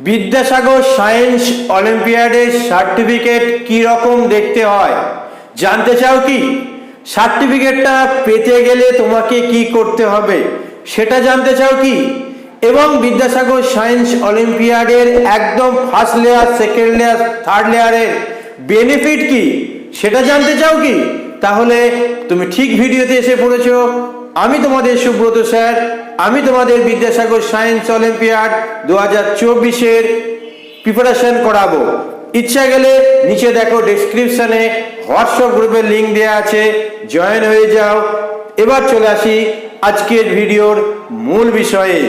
Vidyasagar science অলিম্পিয়াডের certificate কি রকম দেখতে হয়? জানতে চাও কি? সার্টিফিকেটটা পেতে গেলে তোমাকে কি করতে হবে সেটা জানতে চাও কি? এবং বিদ্যাসাগর সায়েন্স অলিম্পিয়াডের একদম first layer second layer third লেয়ারের বেনিফিট কি? সেটা জানতে চাও কি? তাহলে তুমি ঠিক ভিডিওতে এসে পড়েছ। আমি তোমাদের সুব্রত স্যার। আমি তোমাদের বিদ্যাসাগর সায়েন্স অলিম্পিয়াড দু হাজার চব্বিশের প্রিপারেশন করাবো। ইচ্ছা গেলে নিচে দেখো ডেসক্রিপশনে হোয়াটসঅ্যাপ গ্রুপের লিঙ্ক দেওয়া আছে। জয়েন হয়ে যাও। এবার চলে আসি আজকের ভিডিওর মূল বিষয়ে।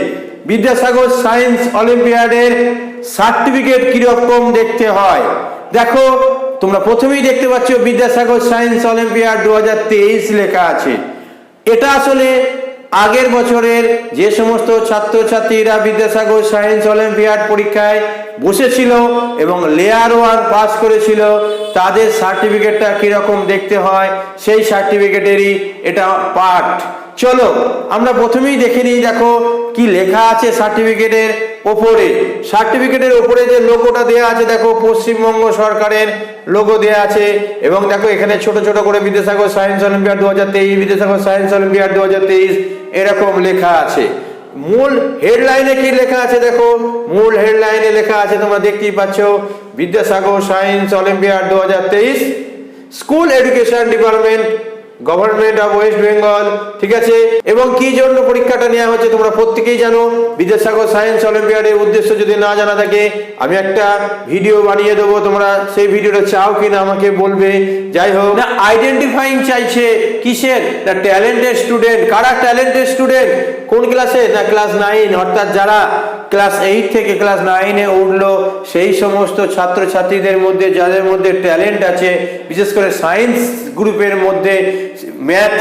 বিদ্যাসাগর সায়েন্স অলিম্পিয়াডের সার্টিফিকেট কীরকম দেখতে হয়? দেখো, তোমরা প্রথমেই দেখতে পাচ্ছ বিদ্যাসাগর সায়েন্স অলিম্পিয়াড দু হাজার তেইশ লেখা আছে। এটা আসলে আগের বছরের যে সমস্ত ছাত্রছাত্রীরা বিদ্যাসাগর সায়েন্স অলিম্পিয়াড পরীক্ষায় বসেছিল এবং লেয়ার ওয়ান পাস করেছিল, তাদের সার্টিফিকেটটা কীরকম দেখতে হয়, সেই সার্টিফিকেটেরই এটা পার্ট চলো, আমরা প্রথমেই দেখে নিই দেখো কি লেখা আছে সার্টিফিকেটের ওপরে। সার্টিফিকেটের ওপরে যে লোগোটা দেওয়া আছে, দেখো পশ্চিমবঙ্গ সরকারের লোগো দেওয়া আছে এবং দেখো এখানে ছোট ছোট করে বিদ্যাসাগর সায়েন্স অলিম্পিয়াড দু হাজার তেইশ, বিদ্যাসাগর সায়েন্স অলিম্পিয়াড দু হাজার তেইশ এরকম লেখা আছে। মূল হেডলাইনে কি লেখা আছে দেখো? মূল হেডলাইনে লেখা আছে, তোমরা দেখতেই পাচ্ছ, বিদ্যাসাগর সায়েন্স অলিম্পিয়াড দু হাজার তেইশ, school education department government of West Bengal ঠিক আছে? এবং কি জন্য পরীক্ষাটা নেওয়া হচ্ছে তোমরা প্রত্যেকেই জানো? বিদ্যাসাগর সায়েন্স অলিম্পিয়াডের উদ্দেশ্য যদি না জানা থাকে, আমি একটা ভিডিও বানিয়ে দেবো। তোমরা সেই ভিডিওটা চাও কিনা আমাকে বলবে। যাই হোক, না আইডেন্টিফাইং চাইছে কিসের? না ট্যালেন্টেড স্টুডেন্ট কারা ট্যালেন্টেড স্টুডেন্ট কোন ক্লাসে না ক্লাস নাইন অর্থাৎ যারা ক্লাস এইট থেকে ক্লাস নাইনে উঠল, সেই সমস্ত ছাত্রছাত্রীদের মধ্যে, যাদের মধ্যে ট্যালেন্ট আছে, বিশেষ করে সায়েন্স গ্রুপের মধ্যে ম্যাথ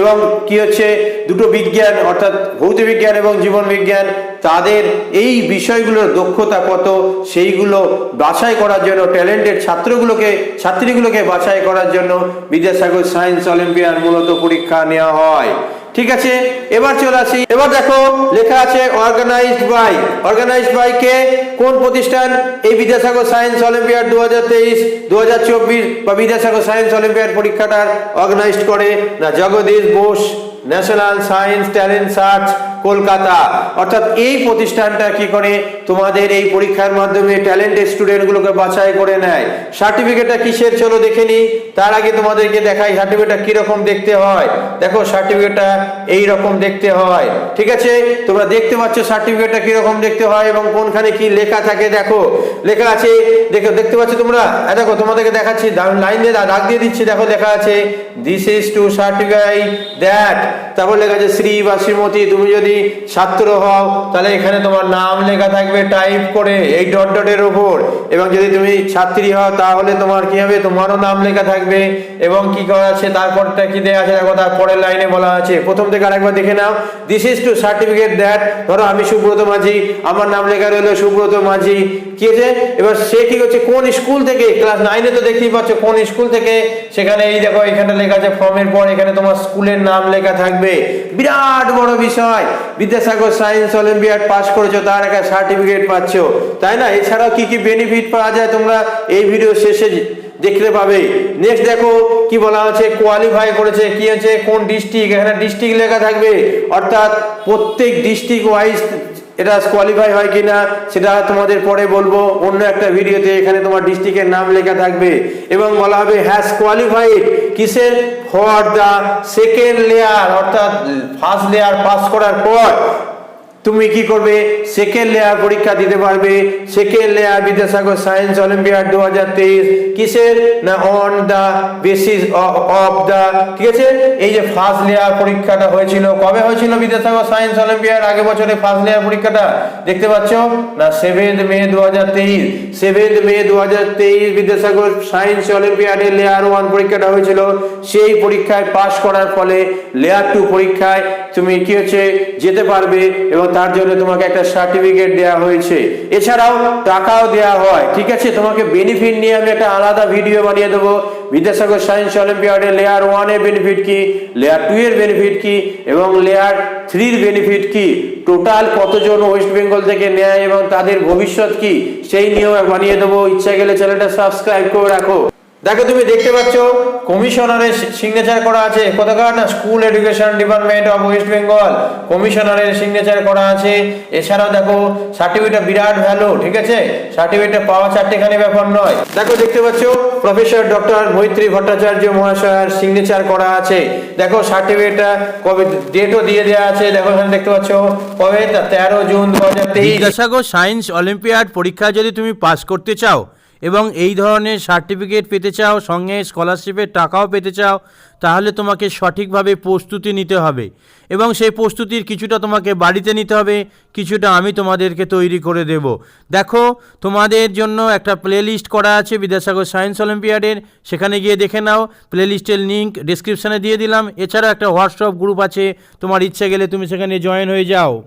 এবং কি হচ্ছে, দুটো বিজ্ঞান, অর্থাৎ ভৌত বিজ্ঞান এবং জীবন বিজ্ঞান, তাদের এই বিষয়গুলোর দক্ষতা কত, সেইগুলো বাছাই করার জন্য ট্যালেন্টেড ছাত্রগুলোকে, ছাত্রীগুলোকে বাছাই করার জন্য বিদ্যাসাগর সায়েন্স অলিম্পিয়াড মূলত পরীক্ষা নেওয়া হয়। ঠিক আছে? এবার চলে আসি। এবার দেখো, লেখা আছে অর্গানাইজড বাই অর্গানাইজড বাই কে? কোন প্রতিষ্ঠান? এই বিদ্যাসাগর সায়েন্স অলিম্পিয়াড দু হাজার তেইশ দু হাজার চব্বিশ বা বিদ্যাসাগর সায়েন্স অলিম্পিয়াড পরীক্ষাটার অর্গানাইজড করে? না, Jagadish Bose national science talent search Kolkata অর্থাৎ এই প্রতিষ্ঠানটা কি করে? তোমাদের এই পরীক্ষার মাধ্যমে ট্যালেন্টেড স্টুডেন্টগুলোকে বাছাই করে নেয়। সার্টিফিকেটটা কিসের চলো দেখে নিই তার আগে তোমাদেরকে দেখাই সার্টিফিকেটটা কীরকম দেখতে হয়। দেখো সার্টিফিকেটটা এই রকম দেখতে হয়। ঠিক আছে? তোমরা দেখতে পাচ্ছ সার্টিফিকেটটা কীরকম দেখতে হয় এবং কোনখানে কি লেখা থাকে দেখো। লেখা আছে, দেখো, দেখতে পাচ্ছ তোমরা? হ্যাঁ দেখো, তোমাদেরকে দেখাচ্ছি। লাইন দিয়ে দাগ দিয়ে দিচ্ছি। দেখো, লেখা আছে this is to certify that তারপর লেখা আছে, শ্রী বা শ্রীমতী তুমি যদি ছাত্র হও, তাহলে এখানে তোমার নাম লেখা থাকবে টাইপ করে এই ডট ডটের উপর। এবং যদি তুমি ছাত্রী হও, তাহলে তোমার কি হবে? তোমারও নাম লেখা থাকবে। এবং কি করা আছে? তারপরটা কি দেওয়া আছে? দেখো, তারপরের লাইনে বলা আছে। প্রথম থেকে আরেকবার দেখে নাও। This is to certificate that ধরো, আমি সুব্রত মাঝি, আমার নাম লেখা রইল সুব্রত মাঝি। কি আছে এবার সে কি করছে? কোন স্কুল থেকে? ক্লাস নাইনে তো দেখতেই পাচ্ছ, কোন স্কুল থেকে? সেখানে এই দেখো, এখানে লেখা আছে ফর্মের পর এখানে তোমার স্কুলের নাম লেখা থাকবে। বিরাট বড় বিষয়। বিদ্যাসাগর সায়েন্স অলিম্পিয়াড পাস করেছ, তার একটা সার্টিফিকেট পাচ্ছ। তাই না? এছাড়াও কি কি বেনিফিট পাওয়া যায় তোমরা এই ভিডিও শেষে দেখতে পাবে। নেক্সট দেখো, কি বলা হচ্ছে কোয়ালিফাই করেছে, কি হচ্ছে, কোন ডিস্ট্রিক্ট এখানে ডিস্ট্রিক্ট লেখা থাকবে। অর্থাৎ প্রত্যেক ডিস্ট্রিক্ট ওয়াইজ এটা কোয়ালিফাই হয় কিনা, সেটা তোমাদের পরে বলব। অন্য একটা ভিডিওতে এখানে তোমার ডিস্ট্রিক্টের নাম লেখা থাকবে। এবং বলা হবে হ্যাজ কোয়ালিফাইড কিসের ফর দ্য সেকেন্ড লেয়ার অর্থাৎ ফার্স্ট লেয়ার পাস করার পর তুমি কি করবে? সেকেন্ড লেয়ার পরীক্ষা দিতে পারবে। Second layer Vidyasagar science olympiad দু হাজার তেইশ। কিসের? না on the basis of the ঠিক আছে? এই যে ফার্স্ট লেয়ার পরীক্ষাটা হয়েছিল, কবে হয়েছিল বিদ্যাসাগর সায়েন্স অলিম্পিয়াড আগে বছরে ফার্স্ট লেয়ার পরীক্ষাটা, দেখতে পাচ্ছ? না সেভেন্থ মে দু হাজার তেইশ। সেভেন্থ মে দু হাজার তেইশ বিদ্যাসাগর সায়েন্স অলিম্পিয়াডের লেয়ার ওয়ান পরীক্ষাটা হয়েছিল। সেই পরীক্ষায় পাশ করার ফলে লেয়ার টু পরীক্ষায় তুমি কি হচ্ছে? যেতে পারবে এবং তার জন্য তোমাকে একটা সার্টিফিকেট দেওয়া হয়েছে। এছাড়াও টাকাও দেওয়া হয়। ঠিক আছে? তোমাকে বেনিফিট নিয়ে আমি একটা আলাদা ভিডিও বানিয়ে দেবো। বিদ্যাসাগর সায়েন্স অলিম্পিয়াডে লেয়ার ওয়ানের বেনিফিট কি? লেয়ার টু এর বেনিফিট কি? এবং লেয়ার থ্রির বেনিফিট কি? টোটাল কতজন ওয়েস্ট বেঙ্গল থেকে নেয় এবং তাদের ভবিষ্যৎ কি? সেই নিয়েও বানিয়ে দেবো। ইচ্ছা গেলে চ্যানেলটা সাবস্ক্রাইব করে রাখো। দেখো তুমি দেখতে পাচ্ছ, কমিশনারের সিগনেচার করা আছে। কোথাকার না? School education department of West Bengal কমিশনারের সিগনেচার করা আছে। এছাড়াও দেখো সার্টিফিকেটটা বিরাট ভ্যালু ঠিক আছে? সার্টিফিকেটটা পাওয়া চারটেখানি ব্যাপার নয়। দেখো, দেখতে পাচ্ছ প্রফেসর ডক্টর মৈত্রী ভট্টাচার্য মহাশয়ের সিগনেচার করা আছে। দেখো সার্টিফিকেটটা কবে ডেটও দিয়ে দেওয়া আছে। দেখো, এখানে দেখতে পাচ্ছ, কবে? তেরো জুন দু হাজার তেইশ। সায়েন্স অলিম্পিয়াড পরীক্ষা যদি তুমি পাস করতে চাও এবং এই ধরনের সার্টিফিকেট পেতে চাও, সঙ্গে স্কলারশিপের টাকাও পেতে চাও, তাহলে তোমাকে সঠিকভাবে প্রস্তুতি নিতে হবে। এবং সেই প্রস্তুতির কিছুটা তোমাকে বাড়িতে নিতে হবে, কিছুটা আমি তোমাদেরকে তৈরি করে দেব। দেখো, তোমাদের জন্য একটা প্লেলিস্ট করা আছে বিদ্যাসাগর সায়েন্স অলিম্পিয়াডের সেখানে গিয়ে দেখে নাও। প্লেলিস্টের লিঙ্ক ডিসক্রিপশানে দিয়ে দিলাম। এছাড়াও একটা হোয়াটসঅ্যাপ গ্রুপ আছে, তোমার ইচ্ছে গেলে তুমি সেখানে জয়েন হয়ে যাও।